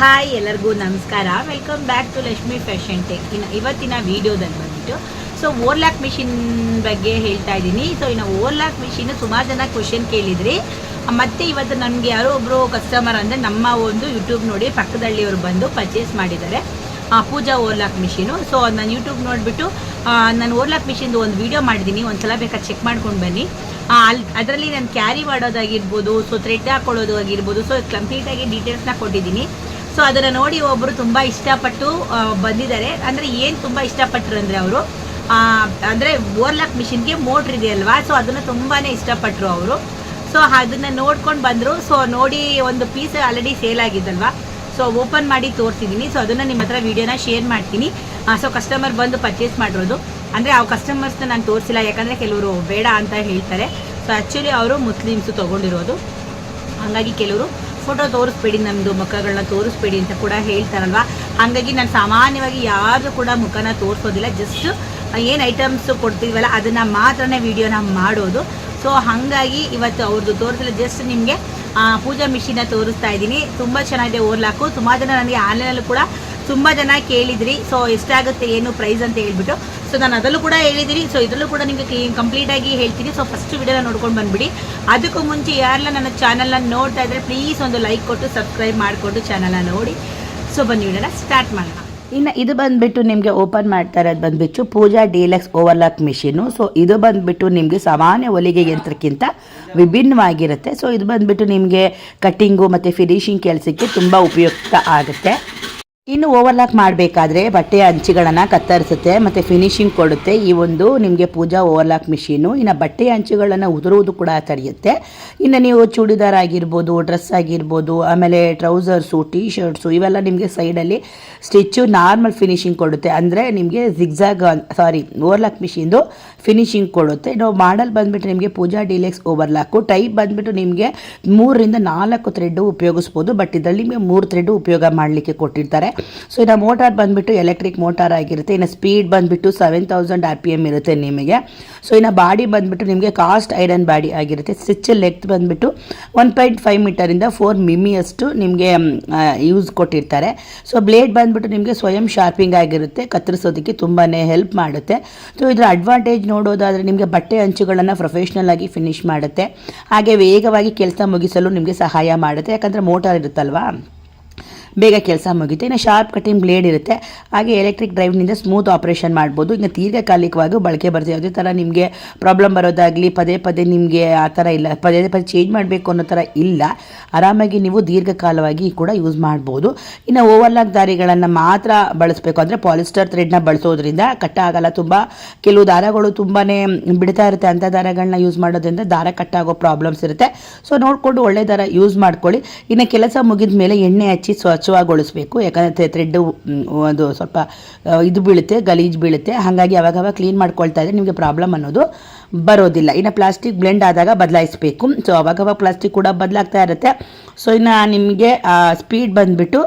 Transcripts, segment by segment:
Hi ಎಲ್ಲರಿಗೂ ನಮಸ್ಕಾರ. Welcome back to Lakshmi fashion tech ಇನ್ನು ಇವತ್ತಿನ ವೀಡಿಯೋದಲ್ಲಿ ಬಂದ್ಬಿಟ್ಟು ಸೊ ಓರ್ಲಾಕ್ ಮಿಷಿನ್ ಬಗ್ಗೆ ಹೇಳ್ತಾ ಇದ್ದೀನಿ. ಸೊ ಇನ್ನು ಓರ್ಲಾಕ್ ಮಿಷಿನ್ ಸುಮಾರು ಜನ ಕ್ವಶನ್ ಕೇಳಿದ್ರಿ. ಮತ್ತೆ ಇವತ್ತು ನನಗೆ ಯಾರೋ ಒಬ್ಬರು ಕಸ್ಟಮರ್ ಅಂದರೆ ನಮ್ಮ ಒಂದು ಯೂಟ್ಯೂಬ್ ನೋಡಿ ಪಕ್ಕದಳ್ಳಿಯವರು ಬಂದು ಪರ್ಚೇಸ್ ಮಾಡಿದ್ದಾರೆ. ಪೂಜಾ ಓರ್ಲಾಕ್ ಮಿಷಿನು ಸೊ ನಾನು ಯೂಟ್ಯೂಬ್ ನೋಡಿಬಿಟ್ಟು ನಾನು ಓರ್ಲಾಕ್ ಮಿಷಿನ್ದು ಒಂದು ವೀಡಿಯೋ ಮಾಡಿದ್ದೀನಿ. ಒಂದು ಸಲ ಬೇಕಾದ್ರೆ ಚೆಕ್ ಮಾಡ್ಕೊಂಡು ಬನ್ನಿ. ಅಲ್ಲಿ ಅದರಲ್ಲಿ ನಾನು ಕ್ಯಾರಿ ಮಾಡೋದಾಗಿರ್ಬೋದು ಸೊ ಥ್ರೆಡ್ ಹಾಕೊಳ್ಳೋದು ಆಗಿರ್ಬೋದು ಸೊ ಕಂಪ್ಲೀಟಾಗಿ ಡೀಟೇಲ್ಸ್ನ ಕೊಟ್ಟಿದ್ದೀನಿ. ಸೊ ಅದನ್ನು ನೋಡಿ ಒಬ್ಬರು ತುಂಬ ಇಷ್ಟಪಟ್ಟು ಬಂದಿದ್ದಾರೆ. ಅಂದರೆ ಏನು ತುಂಬ ಇಷ್ಟಪಟ್ಟರು ಅಂದರೆ ಅವರು ಅಂದರೆ ಓರ್ಲಾಕ್ ಮಿಷಿನ್ಗೆ ಮೋಟ್ರ್ ಇದೆಯಲ್ವಾ ಸೊ ಅದನ್ನು ತುಂಬಾ ಇಷ್ಟಪಟ್ಟರು ಅವರು. ಸೊ ಅದನ್ನು ನೋಡ್ಕೊಂಡು ಬಂದರು. ಸೊ ನೋಡಿ ಒಂದು ಪೀಸ್ ಆಲ್ರೆಡಿ ಸೇಲ್ ಆಗಿದ್ದಲ್ವಾ? ಸೊ ಓಪನ್ ಮಾಡಿ ತೋರಿಸಿದ್ದೀನಿ ಸೊ ಅದನ್ನು ನಿಮ್ಮ ಹತ್ರ ವೀಡಿಯೋನ ಶೇರ್ ಮಾಡ್ತೀನಿ. ಸೊ ಕಸ್ಟಮರ್ ಬಂದು ಪರ್ಚೇಸ್ ಮಾಡಿರೋದು. ಅಂದರೆ ಆ ಕಸ್ಟಮರ್ಸ್ನ ನಾನು ತೋರಿಸಿಲ್ಲ. ಯಾಕಂದರೆ ಕೆಲವರು ಬೇಡ ಅಂತ ಹೇಳ್ತಾರೆ. ಸೊ ಆ್ಯಕ್ಚುಲಿ ಅವರು ಮುಸ್ಲಿಮ್ಸು ತೊಗೊಂಡಿರೋದು. ಹಾಗಾಗಿ ಕೆಲವರು ಫೋಟೋ ತೋರಿಸ್ಬೇಡಿ ನಮ್ಮದು ಮುಖಗಳನ್ನ ತೋರಿಸ್ಬೇಡಿ ಅಂತ ಕೂಡ ಹೇಳ್ತಾರಲ್ವ? ಹಾಗಾಗಿ ನಾನು ಸಾಮಾನ್ಯವಾಗಿ ಯಾರು ಕೂಡ ಮುಖನ ತೋರಿಸೋದಿಲ್ಲ ಜಸ್ಟ್ ಏನು ಐಟಮ್ಸ್ ಕೊಡ್ತೀವಲ್ಲ, ಅದನ್ನು ಮಾತ್ರನೇ ವಿಡಿಯೋನ ಮಾಡೋದು. ಸೊ ಹಾಗಾಗಿ ಇವತ್ತು ಅವ್ರದ್ದು ತೋರಿಸಲು ಜಸ್ಟ್ ನಿಮಗೆ ಪೂಜಾ ಮಿಷಿನ ತೋರಿಸ್ತಾ ಇದ್ದೀನಿ. ತುಂಬ ಚೆನ್ನಾಗಿದೆ ಓರ್ಲಾಕು ತುಂಬ ಜನ ನನಗೆ ಆನ್ಲೈನಲ್ಲೂ ಕೂಡ ತುಂಬ ಜನ ಕೇಳಿದ್ರಿ. ಸೊ ಎಷ್ಟಾಗುತ್ತೆ, ಏನು ಪ್ರೈಸ್ ಅಂತ ಹೇಳ್ಬಿಟ್ಟು. ಸೊ ನಾನು ಅದರಲ್ಲೂ ಕೂಡ ಹೇಳಿದ್ದೀನಿ. ಸೊ ಇದರಲ್ಲೂ ಕೂಡ ನಿಮಗೆ ಕ್ಲೀನ್ ಕಂಪ್ಲೀಟಾಗಿ ಹೇಳ್ತೀನಿ. ಸೊ ಫಸ್ಟ್ ವಿಡಿಯೋನ ನೋಡ್ಕೊಂಡು ಬಂದ್ಬಿಡಿ. ಅದಕ್ಕೂ ಮುಂಚೆ ಯಾರೆಲ್ಲ ನನ್ನ ಚಾನಲ್ನ ನೋಡ್ತಾ ಇದ್ದರೆ ಪ್ಲೀಸ್ ಒಂದು ಲೈಕ್ ಕೊಟ್ಟು ಸಬ್ಸ್ಕ್ರೈಬ್ ಮಾಡಿಕೊಂಡು ಚಾನಲ್ನ ನೋಡಿ. ಸೊ ಬನ್ನಿ ವಿಡಿಯೋನ ಸ್ಟಾರ್ಟ್ ಮಾಡೋಣ. ಇನ್ನು ಇದು ಬಂದುಬಿಟ್ಟು ನಿಮಗೆ ಓಪನ್ ಮಾಡ್ತಾ ಇರೋದು ಬಂದುಬಿಟ್ಟು Pooja deluxe overlock machine so ಇದು ಬಂದುಬಿಟ್ಟು ನಿಮಗೆ ಸಾಮಾನ್ಯ ಹೊಲಿಗೆ ಯಂತ್ರಕ್ಕಿಂತ ವಿಭಿನ್ನವಾಗಿರುತ್ತೆ. ಸೊ ಇದು ಬಂದುಬಿಟ್ಟು ನಿಮಗೆ ಕಟ್ಟಿಂಗು ಮತ್ತು ಫಿನಿಶಿಂಗ್ ಕೆಲಸಕ್ಕೆ ತುಂಬ ಉಪಯುಕ್ತ ಆಗುತ್ತೆ. ಇನ್ನು ಓವರ್ಲಾಕ್ ಮಾಡಬೇಕಾದ್ರೆ ಬಟ್ಟೆಯ ಅಂಚುಗಳನ್ನು ಕತ್ತರಿಸುತ್ತೆ, ಮತ್ತು ಫಿನಿಶಿಂಗ್ ಕೊಡುತ್ತೆ. ಈ ಒಂದು ನಿಮಗೆ ಪೂಜಾ ಓವರ್ಲಾಕ್ ಮಿಷಿನು. ಇನ್ನು ಬಟ್ಟೆಯ ಅಂಚುಗಳನ್ನು ಉದುರುವುದು ಕೂಡ ತಡೆಯುತ್ತೆ. ಇನ್ನು ನೀವು ಚೂಡಿದಾರ್ ಆಗಿರ್ಬೋದು ಡ್ರೆಸ್ ಆಗಿರ್ಬೋದು, ಆಮೇಲೆ ಟ್ರೌಸರ್ಸು ಟೀ ಶರ್ಟ್ಸು ಇವೆಲ್ಲ ನಿಮಗೆ ಸೈಡಲ್ಲಿ ಸ್ಟಿಚ್ಚು ನಾರ್ಮಲ್ ಫಿನಿಶಿಂಗ್ ಕೊಡುತ್ತೆ. ಅಂದರೆ ನಿಮಗೆ ಜಿಗ್ಜಾಗ್ ಸಾರಿ ಓವರ್ಲಾಕ್ ಮಿಷಿನ್ದು ಫಿನಿಶಿಂಗ್ ಕೊಡುತ್ತೆ. ನಾವು ಮಾಡಲ್ ಬಂದ್ಬಿಟ್ಟು ನಿಮಗೆ ಪೂಜಾ ಡಿಲೆಕ್ಸ್ ಓವರ್ಲಾಕು ಟೈಪ್ ಬಂದುಬಿಟ್ಟು ನಿಮಗೆ ಮೂರರಿಂದ ನಾಲ್ಕು ಥ್ರೆಡ್ಡು ಉಪಯೋಗಿಸ್ಬೋದು ಬಟ್ ಇದರಲ್ಲಿ ನಿಮಗೆ ಮೂರು ಥ್ರೆಡ್ಡು ಉಪಯೋಗ ಮಾಡಲಿಕ್ಕೆ ಕೊಟ್ಟಿರ್ತಾರೆ. ಸೊ ಇನ್ನು ಮೋಟಾರ್ ಬಂದುಬಿಟ್ಟು ಎಲೆಕ್ಟ್ರಿಕ್ ಮೋಟಾರ್ ಆಗಿರುತ್ತೆ. ಇನ್ನು ಸ್ಪೀಡ್ ಬಂದುಬಿಟ್ಟು seven thousand R P M ಇರುತ್ತೆ ನಿಮಗೆ. ಸೊ ಇನ್ನು ಬಾಡಿ ಬಂದುಬಿಟ್ಟು ನಿಮಗೆ ಕಾಸ್ಟ್ ಐರನ್ ಬಾಡಿ ಆಗಿರುತ್ತೆ. ಸ್ಟಿಚ್ ಲೆಗ್ತ್ ಬಂದುಬಿಟ್ಟು ಒನ್ ಪಾಯಿಂಟ್ ಫೈವ್ ಮೀಟರಿಂದ ಫೋರ್ ಮಿಮಿಯಷ್ಟು ನಿಮಗೆ ಯೂಸ್ ಕೊಟ್ಟಿರ್ತಾರೆ. ಸೊ ಬ್ಲೇಡ್ ಬಂದುಬಿಟ್ಟು ನಿಮಗೆ ಸ್ವಯಂ ಶಾರ್ಪಿಂಗ್ ಆಗಿರುತ್ತೆ. ಕತ್ತರಿಸೋದಕ್ಕೆ ತುಂಬಾ ಹೆಲ್ಪ್ ಮಾಡುತ್ತೆ. ಸೊ ಇದರ ಅಡ್ವಾಂಟೇಜ್ ನೋಡೋದಾದರೆ ನಿಮಗೆ ಬಟ್ಟೆ ಅಂಚುಗಳನ್ನು ಪ್ರೊಫೆಷ್ನಲ್ ಆಗಿ ಫಿನಿಶ್ ಮಾಡುತ್ತೆ. ಹಾಗೆ ವೇಗವಾಗಿ ಕೆಲಸ ಮುಗಿಸಲು ನಿಮಗೆ ಸಹಾಯ ಮಾಡುತ್ತೆ. ಯಾಕಂದರೆ ಮೋಟಾರ್ ಇರುತ್ತಲ್ವಾ? ಬೇಗ ಕೆಲಸ ಮುಗಿಯುತ್ತೆ. ಇನ್ನು ಶಾರ್ಪ್ ಕಟ್ಟಿಂಗ್ ಬ್ಲೇಡ್ ಇರುತ್ತೆ. ಹಾಗೆ ಎಲೆಕ್ಟ್ರಿಕ್ ಡ್ರೈವ್ನಿಂದ ಸ್ಮೂತ್ ಆಪರೇಷನ್ ಮಾಡ್ಬೋದು. ಇನ್ನು ದೀರ್ಘಕಾಲಿಕವಾಗಿ ಬಳಕೆ ಬರುತ್ತೆ ಯಾವುದೇ ಥರ ನಿಮಗೆ ಪ್ರಾಬ್ಲಮ್ ಬರೋದಾಗಲಿ, ಪದೇ ಪದೇ ನಿಮಗೆ ಆ ಥರ ಇಲ್ಲ, ಪದೇ ಪದೇ ಚೇಂಜ್ ಮಾಡಬೇಕು ಅನ್ನೋ ಥರ ಇಲ್ಲ. ಆರಾಮಾಗಿ ನೀವು ದೀರ್ಘಕಾಲವಾಗಿ ಕೂಡ ಯೂಸ್ ಮಾಡ್ಬೋದು. ಇನ್ನು ಓವರ್ಲಾಕ್ ದಾರಿಗಳನ್ನು ಮಾತ್ರ ಬಳಸಬೇಕು. ಅಂದರೆ ಪಾಲಿಸ್ಟರ್ ಥ್ರೆಡ್ನ ಬಳಸೋದ್ರಿಂದ ಕಟ್ಟ ಆಗಲ್ಲ. ತುಂಬ ಕೆಲವು ದಾರಗಳು ತುಂಬಾ ಬಿಡ್ತಾ ಇರುತ್ತೆ. ಅಂಥ ದಾರಗಳನ್ನ ಯೂಸ್ ಮಾಡೋದ್ರಿಂದ ದಾರ ಕಟ್ಟಾಗೋ ಪ್ರಾಬ್ಲಮ್ಸ್ ಇರುತ್ತೆ. ಸೊ ನೋಡಿಕೊಂಡು ಒಳ್ಳೆ ದಾರ ಯೂಸ್ ಮಾಡ್ಕೊಳ್ಳಿ. ಇನ್ನು ಕೆಲಸ ಮುಗಿದ ಮೇಲೆ ಎಣ್ಣೆ ಹಚ್ಚಿ ಸ್ವಚ್ಛವಾಗಿಗೊಳಿಸ್ಬೇಕು ಯಾಕಂದರೆ ಥ್ರೆಡ್ಡು ಒಂದು ಸ್ವಲ್ಪ ಇದು ಬೀಳುತ್ತೆ, ಗಲೀಜು ಬೀಳುತ್ತೆ. ಹಾಗಾಗಿ ಅವಾಗವಾಗ ಕ್ಲೀನ್ ಮಾಡ್ಕೊಳ್ತಾ ಇದ್ದರೆ ನಿಮಗೆ ಪ್ರಾಬ್ಲಮ್ ಅನ್ನೋದು ಬರೋದಿಲ್ಲ. ಇನ್ನು ಪ್ಲಾಸ್ಟಿಕ್ ಬ್ಲೆಂಡ್ ಆದಾಗ ಬದಲಾಯಿಸಬೇಕು. ಸೊ ಅವಾಗವಾಗ ಪ್ಲಾಸ್ಟಿಕ್ ಕೂಡ ಬದಲಾಗ್ತಾ ಇರುತ್ತೆ. ಸೊ ಇನ್ನು ನಿಮಗೆ ಸ್ಪೀಡ್ ಬಂದುಬಿಟ್ಟು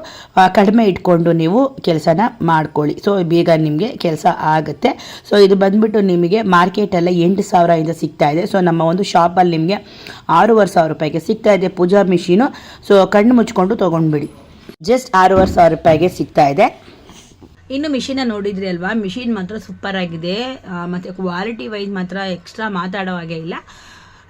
ಕಡಿಮೆ ಇಟ್ಕೊಂಡು ನೀವು ಕೆಲಸನ ಮಾಡ್ಕೊಳ್ಳಿ. ಸೊ ಬೇಗ ನಿಮಗೆ ಕೆಲಸ ಆಗುತ್ತೆ. ಸೊ ಇದು ಬಂದುಬಿಟ್ಟು ನಿಮಗೆ ಮಾರ್ಕೆಟೆಲ್ಲ ಎಂಟು ಸಾವಿರದಿಂದ ಸಿಗ್ತಾ ಇದೆ. ಸೊ ನಮ್ಮ ಒಂದು ಶಾಪಲ್ಲಿ ನಿಮಗೆ ಆರೂವರೆ ಸಾವಿರ ರೂಪಾಯಿಗೆ ಸಿಗ್ತಾ ಇದೆ ಪೂಜಾ ಮಿಷಿನು ಸೊ ಕಣ್ಣು ಮುಚ್ಕೊಂಡು ತೊಗೊಂಡ್ಬಿಡಿ. ಜಸ್ಟ್ ಆರೂವರೆ ಸಾವಿರ ರೂಪಾಯಿಗೆ ಸಿಗ್ತಾ ಇದೆ. ಇನ್ನು ಮಿಷಿನ ನೋಡಿದ್ರಿ ಅಲ್ವಾ? ಮಿಷಿನ್ ಮಾತ್ರ ಸೂಪರ್ ಆಗಿದೆ. ಮತ್ತೆ ಕ್ವಾಲಿಟಿ ವೈಸ್ ಮಾತ್ರ ಎಕ್ಸ್ಟ್ರಾ ಮಾತಾಡೋ ಹಾಗೆ ಇಲ್ಲ.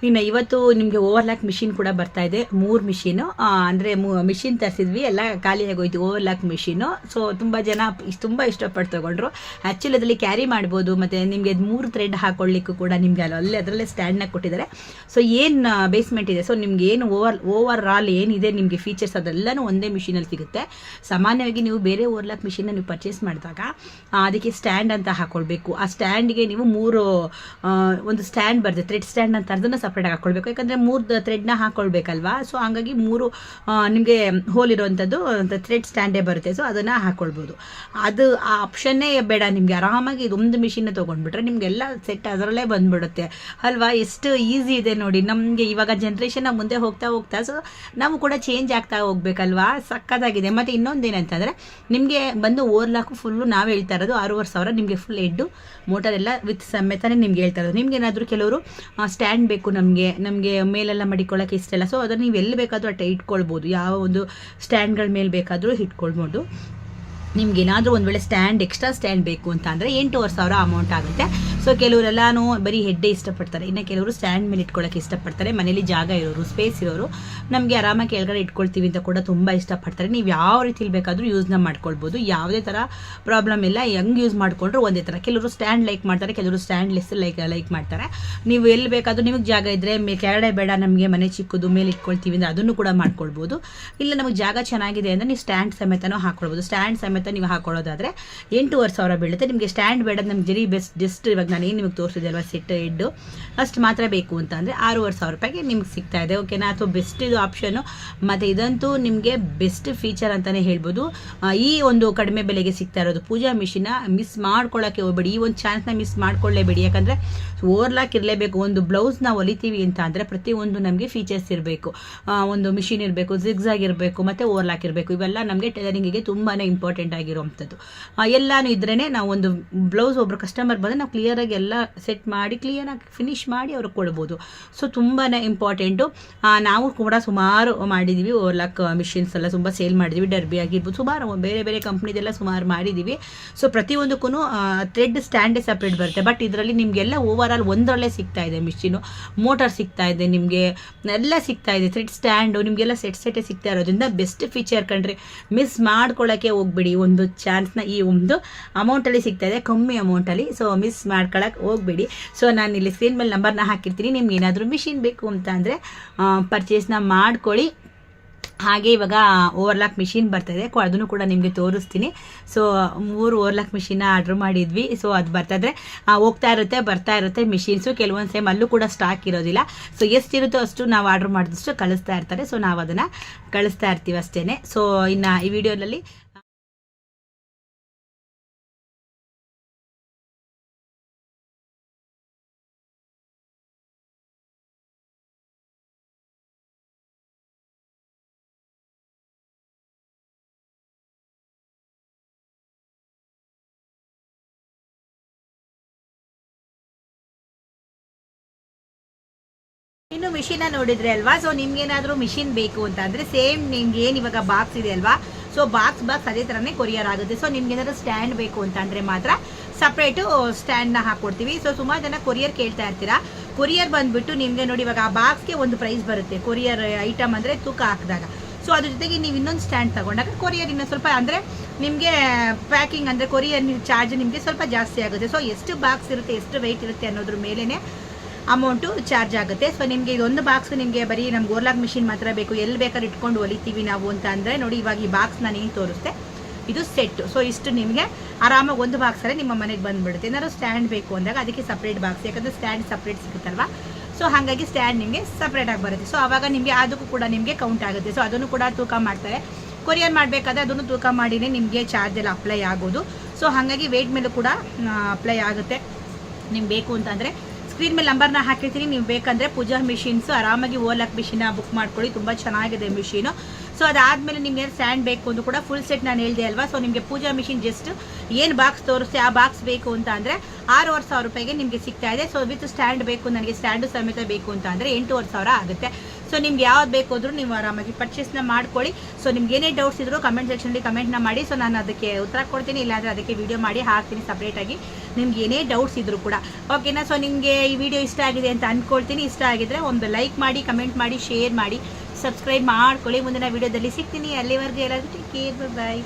ಇನ್ನು ಇವತ್ತು ನಿಮಗೆ ಓವರ್ಲಾಕ್ ಮಿಷಿನ್ ಕೂಡ ಬರ್ತಾ ಇದೆ. ಮೂರು ಮಿಷಿನು ಅಂದರೆ ಮಿಷಿನ್ ತರಿಸಿದ್ವಿ. ಎಲ್ಲ ಖಾಲಿಯಾಗೋಯ್ತು ಓವರ್ಲಾಕ್ ಮಿಷಿನು ಸೊ ತುಂಬ ಜನ ತುಂಬ ಇಷ್ಟಪಟ್ಟು ತೊಗೊಂಡ್ರು. ಆ್ಯಕ್ಚುಲಿ ಅದರಲ್ಲಿ ಕ್ಯಾರಿ ಮಾಡ್ಬೋದು, ಮತ್ತು ನಿಮಗೆ ಮೂರು ಥ್ರೆಡ್ ಹಾಕೊಳ್ಳಿಕ್ಕೂ ಕೂಡ ನಿಮಗೆ ಅಲ್ಲಿ ಅದರಲ್ಲೇ ಸ್ಟ್ಯಾಂಡ್ನ ಕೊಟ್ಟಿದ್ದಾರೆ. ಸೊ ಏನು ಬೇಸ್ಮೆಂಟ್ ಇದೆ? ಸೊ ನಿಮ್ಗೆ ಏನು ಓವರ್ ಓವರ್ ಆಲ್ ಏನಿದೆ ನಿಮಗೆ ಫೀಚರ್ಸ್ ಅದೆಲ್ಲನೂ ಒಂದೇ ಮಿಷಿನಲ್ಲಿ ಸಿಗುತ್ತೆ. ಸಾಮಾನ್ಯವಾಗಿ ನೀವು ಬೇರೆ ಓವರ್ಲಾಕ್ ಮಿಷಿನ್ನ ನೀವು ಪರ್ಚೇಸ್ ಮಾಡಿದಾಗ ಅದಕ್ಕೆ ಸ್ಟ್ಯಾಂಡ್ ಅಂತ ಹಾಕೊಳ್ಬೇಕು. ಆ ಸ್ಟ್ಯಾಂಡ್ಗೆ ನೀವು ಮೂರು ಒಂದು ಸ್ಟ್ಯಾಂಡ್ ಬರುತ್ತೆ ಥ್ರೆಡ್ ಸ್ಟ್ಯಾಂಡ್ ಅಂತ ಅದನ್ನು ಸಪ್ರೇಟಾಗಿ ಹಾಕೊಳ್ಬೇಕು. ಯಾಕಂದರೆ ಮೂರು ಥ್ರೆಡ್ನ ಹಾಕೊಳ್ಬೇಕಲ್ವಾ? ಸೊ ಹಂಗಾಗಿ ಮೂರು ನಿಮಗೆ ಹೋಲ್ ಇರುವಂಥದ್ದು ಥ್ರೆಡ್ ಸ್ಟ್ಯಾಂಡೇ ಬರುತ್ತೆ. ಸೊ ಅದನ್ನು ಹಾಕ್ಕೊಳ್ಬೋದು ಅದು, ಆ ಆಪ್ಷನ್ನೇ ಬೇಡ ನಿಮಗೆ. ಆರಾಮಾಗಿ ಇದೊಂದು ಮಿಷಿನ್ನ ತೊಗೊಂಡ್ಬಿಟ್ರೆ ನಿಮಗೆಲ್ಲ ಸೆಟ್ ಅದರಲ್ಲೇ ಬಂದ್ಬಿಡುತ್ತೆ. ಅಲ್ವಾ? ಎಷ್ಟು ಈಸಿ ಇದೆ ನೋಡಿ. ನಮಗೆ ಇವಾಗ ಜನ್ರೇಷನ್ ಮುಂದೆ ಹೋಗ್ತಾ ಹೋಗ್ತಾ ಸೊ ನಾವು ಕೂಡ ಚೇಂಜ್ ಆಗ್ತಾ ಹೋಗ್ಬೇಕಲ್ವಾ? ಸಕ್ಕತ್ತಾಗಿದೆ. ಮತ್ತು ಇನ್ನೊಂದೇನಂತಂದರೆ, ನಿಮಗೆ ಬಂದು ಓರ್ಲಾಕು ಫುಲ್ಲು ನಾವು ಹೇಳ್ತಾ ಇರೋದು ಆರೂವರೆ ಸಾವಿರ ನಿಮಗೆ ಫುಲ್ ಎಡ್ಡು ಮೋಟರ್ ಎಲ್ಲ ವಿತ್ ಸಮೇತನೇ ನಿಮ್ಗೆ ಹೇಳ್ತಾ ಇರೋದು. ನಿಮ್ಗೆ ಏನಾದರೂ ಕೆಲವರು ಸ್ಟ್ಯಾಂಡ್ ಬೇಕು ನಮಗೆ ನಮಗೆ ಮೇಲೆಲ್ಲ ಮಡಿಕೊಳ್ಳೋಕೆ ಇಷ್ಟ ಇಲ್ಲ. ಸೊ ಅದನ್ನು ನೀವು ಎಲ್ಲಿ ಬೇಕಾದರೂ ಅಟ್ಟೆ ಇಟ್ಕೊಳ್ಬೋದು. ಯಾವ ಒಂದು ಸ್ಟ್ಯಾಂಡ್ಗಳ ಮೇಲೆ ಬೇಕಾದರೂ ಇಟ್ಕೊಳ್ಬೋದು. ನಿಮ್ಗೆ ಏನಾದರೂ ಒಂದು ವೇಳೆ ಸ್ಟ್ಯಾಂಡ್ ಎಕ್ಸ್ಟ್ರಾ ಸ್ಟ್ಯಾಂಡ್ ಬೇಕು ಅಂತ ಅಂದರೆ ಎಂಟೂವರೆ ಸಾವಿರ ಅಮೌಂಟ್ ಆಗುತ್ತೆ. ಸೊ ಕೆಲವರೆಲ್ಲಾನು ಬರೀ ಹೆಡ್ಡೆ ಇಷ್ಟಪಡ್ತಾರೆ. ಇನ್ನು ಕೆಲವರು ಸ್ಟ್ಯಾಂಡ್ ಮೇಲೆ ಇಟ್ಕೊಳ್ಳೋಕೆ ಇಷ್ಟಪಡ್ತಾರೆ. ಮನೇಲಿ ಜಾಗ ಇರೋರು ಸ್ಪೇಸ್ ಇರೋರು, ನಮಗೆ ಆರಾಮಾಗಿ ಕೆಳಗಡೆ ಇಟ್ಕೊಳ್ತೀವಿ ಅಂತ ಕೂಡ ತುಂಬ ಇಷ್ಟಪಡ್ತಾರೆ. ನೀವು ಯಾವ ರೀತಿಲಿ ಬೇಕಾದರೂ ಯೂಸ್ನ ಮಾಡ್ಕೊಳ್ಬೋದು. ಯಾವುದೇ ಥರ ಪ್ರಾಬ್ಲಮ್ ಇಲ್ಲ. ಹೆಂಗೆ ಯೂಸ್ ಮಾಡಿಕೊಂಡ್ರು ಒಂದೇ ಥರ ಕೆಲವರು ಸ್ಟ್ಯಾಂಡ್ ಲೈಕ್ ಮಾಡ್ತಾರೆ, ಕೆಲವರು ಸ್ಟ್ಯಾಂಡ್ ಲೆಸ್ ಲೈಕ್ ಲೈಕ್ ಮಾಡ್ತಾರೆ. ನೀವು ಎಲ್ಲಿ ಬೇಕಾದರೂ ನಿಮಗೆ ಜಾಗ ಇದ್ದರೆ ಮೇ, ಕೆಳಗಡೆ ಬೇಡ ನಮಗೆ ಮನೆ ಚಿಕ್ಕದು, ಮೇಲೆ ಇಟ್ಕೊಳ್ತೀವಿ ಅಂದರೆ ಅದನ್ನು ಕೂಡ ಮಾಡ್ಕೊಳ್ಬೋದು. ಇಲ್ಲ, ನಮಗೆ ಜಾಗ ಚೆನ್ನಾಗಿದೆ ಅಂದರೆ ನೀವು ಸ್ಟ್ಯಾಂಡ್ ಸಮೇತನೂ ಹಾಕ್ಕೊಳ್ಬೋದು ಸ್ಟ್ಯಾಂಡ್ ಸಮೇತ ನೀವು ಹಾಕೊಳ್ಳೋದಾದರೆ ಎಂಟೂವರೆ ಸಾವಿರ ಬೀಳುತ್ತೆ. ನಿಮಗೆ ಸ್ಟ್ಯಾಂಡ್ ಬೇಡ ನಮ್ಗೆ ಜರಿ ಬೆಸ್ಟ್ ಜಸ್ಟ್ ಇವಾಗ ನಾನು ಏನು ನಿಮಗೆ ತೋರಿಸಿದೆ ಅಲ್ವಾ? Set head. ಅಷ್ಟು ಮಾತ್ರ ಬೇಕು ಅಂತ ಅಂದರೆ ಆರೂವರೆ ಸಾವಿರ ರೂಪಾಯಿಗೆ ನಿಮ್ಗೆ ಸಿಗ್ತಾ ಇದೆ ಓಕೆನಾ ಅಥವಾ ಬೆಸ್ಟ್ ಇದು ಆಪ್ಷನ್ನು ಮತ್ತು ಇದಂತೂ ನಿಮಗೆ ಬೆಸ್ಟ್ ಫೀಚರ್ ಅಂತಲೇ ಹೇಳ್ಬೋದು. ಈ ಒಂದು ಕಡಿಮೆ ಬೆಲೆಗೆ ಸಿಗ್ತಾ ಇರೋದು ಪೂಜಾ ಮಿಷಿನ ಮಿಸ್ ಮಾಡ್ಕೊಳ್ಳೋಕ್ಕೆ ಹೋಗ್ಬೇಡಿ. ಈ ಒಂದು ಚಾನ್ಸ್ನ ಮಿಸ್ ಮಾಡ್ಕೊಳ್ಳೇಬೇಡಿ. ಯಾಕಂದರೆ ಓವರ್ಲಾಕ್ ಇರಲೇಬೇಕು. ಒಂದು ಬ್ಲೌಸ್ನ ಹೊಲಿತೀವಿ ಅಂತ ಅಂದರೆ ಪ್ರತಿಯೊಂದು ನಮಗೆ ಫೀಚರ್ಸ್ ಇರಬೇಕು. ಒಂದು ಮಿಷಿನ್ ಇರಬೇಕು ಜಿಗ್ಸಾಗ್ ಇರಬೇಕು, ಮತ್ತು ಓವರ್ಲಾಕ್ ಇರಬೇಕು. ಇವೆಲ್ಲ ನಮಗೆ ಟೈಲರಿಂಗಿಗೆ ತುಂಬಾ ಇಂಪಾರ್ಟೆಂಟ್ ಆಗಿರುವಂಥದ್ದು. ಎಲ್ಲಾನು ಇದ್ರೇ ನಾವು ಒಂದು ಬ್ಲೌಸ್ ಒಬ್ಬರು ಕಸ್ಟಮರ್ ಬಂದರೆ ನಾವು ಎಲ್ಲ ಸೆಟ್ ಮಾಡಿ ಕ್ಲಿಯರಾಗಿ ಫಿನಿಶ್ ಮಾಡಿ ಅವ್ರಿಗೆ ಕೊಡ್ಬೋದು. ಸೊ ತುಂಬಾ ಇಂಪಾರ್ಟೆಂಟು ನಾವು ಕೂಡ ಸುಮಾರು ಮಾಡಿದ್ದೀವಿ ಓವರ್ಲಾಕ್ ಮಿಷಿನ್ಸ್ ಎಲ್ಲ ತುಂಬ ಸೇಲ್ ಮಾಡಿದ್ದೀವಿ ಡರ್ಬಿ ಆಗಿರ್ಬೋದು, ಸುಮಾರು ಬೇರೆ ಬೇರೆ ಕಂಪ್ನಿದೆಲ್ಲ ಸುಮಾರು ಮಾಡಿದ್ದೀವಿ ಸೊ ಪ್ರತಿಯೊಂದಕ್ಕೂ ಥ್ರೆಡ್ ಸ್ಟ್ಯಾಂಡೇ ಸಪ್ರೇಟ್ ಬರುತ್ತೆ. ಬಟ್ ಇದರಲ್ಲಿ ನಿಮಗೆಲ್ಲ ಓವರ್ ಆಲ್ ಒಂದರಲ್ಲೇ ಸಿಗ್ತಾ ಇದೆ ಮಿಷಿನು ಮೋಟರ್ ಸಿಗ್ತಾ ಇದೆ ನಿಮಗೆ. ಎಲ್ಲ ಸಿಗ್ತಾ ಇದೆ. ಥ್ರೆಡ್ ಸ್ಟ್ಯಾಂಡು ನಿಮಗೆಲ್ಲ ಸೆಟ್ ಸೆಟ್ಟೇ ಸಿಗ್ತಾ ಇರೋದ್ರಿಂದ ಬೆಸ್ಟ್ ಫೀಚರ್ ಕಂಡ್ರಿ ಮಿಸ್ ಮಾಡ್ಕೊಳ್ಳೋಕ್ಕೆ ಹೋಗ್ಬಿಡಿ. ಒಂದು ಚಾನ್ಸ್ನ ಈ ಒಂದು ಅಮೌಂಟಲ್ಲಿ ಸಿಗ್ತಾ ಇದೆ. ಕಮ್ಮಿ ಅಮೌಂಟಲ್ಲಿ ಸೊ ಮಿಸ್ ಮಾಡ್ಕೊಳಕ್ಕೆ ಹೋಗ್ಬೇಡಿ. ಸೊ ನಾನು ಇಲ್ಲಿ ಸ್ಕ್ರೀನ್ ಮೇಲೆ ನಂಬರ್ನ ಹಾಕಿರ್ತೀನಿ. ನಿಮ್ಗೆ ಏನಾದರೂ ಮಿಷಿನ್ ಬೇಕು ಅಂತ ಅಂದರೆ ಪರ್ಚೇಸ್ನ ಮಾಡ್ಕೊಳ್ಳಿ. ಹಾಗೆ ಇವಾಗ ಓವರ್ಲಾಕ್ ಮಿಷಿನ್ ಬರ್ತಾಯಿದೆ ಅದನ್ನು ಕೂಡ ನಿಮಗೆ ತೋರಿಸ್ತೀನಿ. ಸೊ ಮೂರು ಓವರ್ಲಾಕ್ ಮಿಷಿನ್ನ ಆರ್ಡ್ರ್ ಮಾಡಿದ್ವಿ. ಸೊ ಅದು ಬರ್ತಾಯಿದ್ರೆ ಹೋಗ್ತಾ ಇರುತ್ತೆ, ಬರ್ತಾ ಇರುತ್ತೆ. ಮಿಷಿನ್ಸು ಕೆಲವೊಂದು ಸೇಮ್ ಅಲ್ಲೂ ಕೂಡ ಸ್ಟಾಕ್ ಇರೋದಿಲ್ಲ. ಸೊ ಎಷ್ಟಿರುತ್ತೋ ಅಷ್ಟು ನಾವು ಆರ್ಡ್ರ್ ಮಾಡಿದಷ್ಟು ಕಳಿಸ್ತಾ ಇರ್ತಾರೆ. ಸೊ ನಾವು ಅದನ್ನು ಕಳಿಸ್ತಾ ಇರ್ತೀವಿ ಅಷ್ಟೇ ಸೊ ಇನ್ನು ಈ ವಿಡಿಯೋನಲ್ಲಿ ಇನ್ನು ಮಿಷಿನ ನೋಡಿದ್ರೆ ಅಲ್ವಾ? ಸೊ ನಿಮ್ಗೇನಾದ್ರೂ ಮಿಷಿನ್ ಬೇಕು ಅಂತ ಅಂದ್ರೆ ಸೇಮ್ ನಿಮ್ಗೆ ಏನು ಇವಾಗ ಬಾಕ್ಸ್ ಇದೆ ಅಲ್ವಾ? ಸೊ ಬಾಕ್ಸ್ ಬಾಕ್ಸ್ ಅದೇ ತರನೇ ಕೊರಿಯರ್ ಆಗುತ್ತೆ. ಸೊ ನಿಮ್ಗೆ ಏನಾದ್ರು ಸ್ಟ್ಯಾಂಡ್ ಬೇಕು ಅಂತ ಅಂದ್ರೆ ಮಾತ್ರ ಸಪ್ರೇಟು ಸ್ಟ್ಯಾಂಡ್ನ ಹಾಕ್ಕೊಡ್ತೀವಿ ಸೊ ಸುಮಾರು ಜನ ಕೊರಿಯರ್ ಕೇಳ್ತಾ ಇರ್ತೀರಾ? ಕೊರಿಯರ್ ಬಂದ್ಬಿಟ್ಟು ನಿಮ್ಗೆ ನೋಡಿ ಇವಾಗ ಆ ಬಾಕ್ಸ್ಗೆ ಒಂದು ಪ್ರೈಸ್ ಬರುತ್ತೆ. ಕೊರಿಯರ್ ಐಟಮ್ ಅಂದ್ರೆ ತೂಕ ಹಾಕಿದಾಗ. ಸೊ ಅದ್ರ ಜೊತೆಗೆ ನೀವು ಇನ್ನೊಂದು ಸ್ಟ್ಯಾಂಡ್ ತಗೊಂಡಾಗ ಕೊರಿಯರ್ ಇನ್ನೂ ಸ್ವಲ್ಪ ಅಂದರೆ ನಿಮಗೆ ಪ್ಯಾಕಿಂಗ್ ಅಂದರೆ ಕೊರಿಯರ್ ಚಾರ್ಜ್ ನಿಮಗೆ ಸ್ವಲ್ಪ ಜಾಸ್ತಿ ಆಗುತ್ತೆ. ಸೊ ಎಷ್ಟು ಬಾಕ್ಸ್ ಇರುತ್ತೆ, ಎಷ್ಟು ವೆಯ್ಟ್ ಇರುತ್ತೆ ಅನ್ನೋದ್ರ ಮೇಲೇ ಅಮೌಂಟು ಚಾರ್ಜ್ ಆಗುತ್ತೆ. ಸೊ ನಿಮಗೆ ಇದೊಂದು ಬಾಕ್ಸ್ ನಿಮಗೆ ಬರೀ ನಮ್ಗೆ ಓರ್ಲಾಕ್ ಮಿಷಿನ್ ಮಾತ್ರ ಬೇಕು. ಎಲ್ಲಿ ಬೇಕಾದ್ರೆ ಇಟ್ಕೊಂಡು ಹೊಲಿತೀವಿ ನಾವು ಅಂತ ಅಂದರೆ ನೋಡಿ ಇವಾಗ ಈ ಬಾಕ್ಸ್ ನಾನು ಏನು ತೋರಿಸ್ತೆ ಇದು ಸೆಟ್ ಸೊ ಇಷ್ಟು ನಿಮಗೆ ಆರಾಮಾಗಿ ಒಂದು ಬಾಕ್ಸಲ್ಲೇ ನಿಮ್ಮ ಮನೆಗೆ ಬಂದುಬಿಡುತ್ತೆ. ಏನಾದ್ರು ಸ್ಟ್ಯಾಂಡ್ ಬೇಕು ಅಂದಾಗ ಅದಕ್ಕೆ ಸಪ್ರೇಟ್ ಬಾಕ್ಸ್ ಯಾಕಂದರೆ ಸ್ಟ್ಯಾಂಡ್ ಸಪ್ರೇಟ್ ಸಿಗುತ್ತಲ್ವಾ? ಸೊ ಹಾಗಾಗಿ ಸ್ಟ್ಯಾಂಡ್ ನಿಮಗೆ ಸಪ್ರೇಟಾಗಿ ಬರುತ್ತೆ. ಸೊ ಆವಾಗ ನಿಮಗೆ ಅದಕ್ಕೂ ಕೂಡ ನಿಮಗೆ ಕೌಂಟ್ ಆಗುತ್ತೆ. ಸೊ ಅದನ್ನು ಕೂಡ ತೂಕ ಮಾಡ್ತಾರೆ. ಕೊರಿಯರ್ ಮಾಡಬೇಕಾದ್ರೆ ಅದನ್ನು ತೂಕ ಮಾಡಿನೇ ನಿಮಗೆ ಚಾರ್ಜ್ ಎಲ್ಲ ಅಪ್ಲೈ ಆಗೋದು. ಸೊ ಹಾಗಾಗಿ ವೆಯ್ಟ್ ಮೇಲೂ ಕೂಡ ಅಪ್ಲೈ ಆಗುತ್ತೆ. ನಿಮ್ಗೆ ಬೇಕು ಅಂತಂದರೆ ಸ್ಕ್ರೀನ್ ಮೇಲೆ ನಂಬರ್ನ ಹಾಕಿರ್ತೀನಿ. ನೀವು ಬೇಕಂದರೆ ಪೂಜಾ ಮಿಷಿನ್ಸು ಆರಾಮಾಗಿ ಓಲಾಕ್ ಮಿಷಿನ ಬುಕ್ ಮಾಡ್ಕೊಳ್ಳಿ. ತುಂಬ ಚೆನ್ನಾಗಿದೆ ಮಿಷಿನು ಸೊ ಅದಾದಮೇಲೆ ನಿಮ್ಗೆ ಸ್ಟ್ಯಾಂಡ್ ಬೇಕು ಅಂತ ಕೂಡ ಫುಲ್ ಸೆಟ್ ನಾನು ಹೇಳಿದೆ ಅಲ್ವಾ? ಸೊ ನಿಮಗೆ ಪೂಜಾ ಮಿಷಿನ್ ಜಸ್ಟ್ ಏನು ಬಾಕ್ಸ್ ತೋರಿಸಿ ಆ ಬಾಕ್ಸ್ ಬೇಕು ಅಂತ ಅಂದರೆ ಆರೂವರೆ ಸಾವಿರ ರೂಪಾಯಿಗೆ ನಿಮಗೆ ಸಿಗ್ತಾ ಇದೆ. ಸೊ ವಿತ್ ಸ್ಟ್ಯಾಂಡ್ ಬೇಕು, ನನಗೆ ಸ್ಟ್ಯಾಂಡು ಸಮೇತ ಬೇಕು ಅಂತ ಅಂದರೆ ಎಂಟೂವರೆ ಸಾವಿರ ಆಗುತ್ತೆ. ಸೊ ನಿಮ್ಗೆ ಯಾವ್ದು ಬೇಕು ಅಂದ್ರೂ ನೀವು ಆರಾಮಾಗಿ ಪರ್ಚೇಸ್ನ ಮಾಡ್ಕೊಳ್ಳಿ. ಸೊ ನಿಮ್ಗೆ ಏನೇ ಡೌಟ್ಸ್ ಇದ್ರು ಕಮೆಂಟ್ ಸೆಕ್ಷನಲ್ಲಿ ಕಮೆಂಟ್ನ ಮಾಡಿ. ಸೊ ನಾನು ಅದಕ್ಕೆ ಉತ್ತರ ಕೊಡ್ತೀನಿ. ಇಲ್ಲಾಂದರೆ ಅದಕ್ಕೆ ವಿಡಿಯೋ ಮಾಡಿ ಹಾಕ್ತೀನಿ ಸಪ್ರೇಟಾಗಿ ನಿಮ್ಗೆ ಏನೇ ಡೌಟ್ಸ್ ಇದ್ರು ಕೂಡ. ಓಕೆನಾ ಸೊ ನಿಮಗೆ ಈ ವಿಡಿಯೋ ಇಷ್ಟ ಆಗಿದೆ ಅಂತ ಅಂದ್ಕೊಳ್ತೀನಿ ಇಷ್ಟ ಆಗಿದ್ರೆ ಒಂದು ಲೈಕ್ ಮಾಡಿ ಕಮೆಂಟ್ ಮಾಡಿ ಶೇರ್ ಮಾಡಿ ಸಬ್ಸ್ಕ್ರೈಬ್ ಮಾಡ್ಕೊಳ್ಳಿ. ಮುಂದಿನ ವಿಡಿಯೋದಲ್ಲಿ ಸಿಗ್ತೀನಿ. ಅಲ್ಲಿವರೆಗೂ ಎಲ್ಲರಿಗೂ ಟೇಕ್ ಕೇರ್ ಬಾಯ್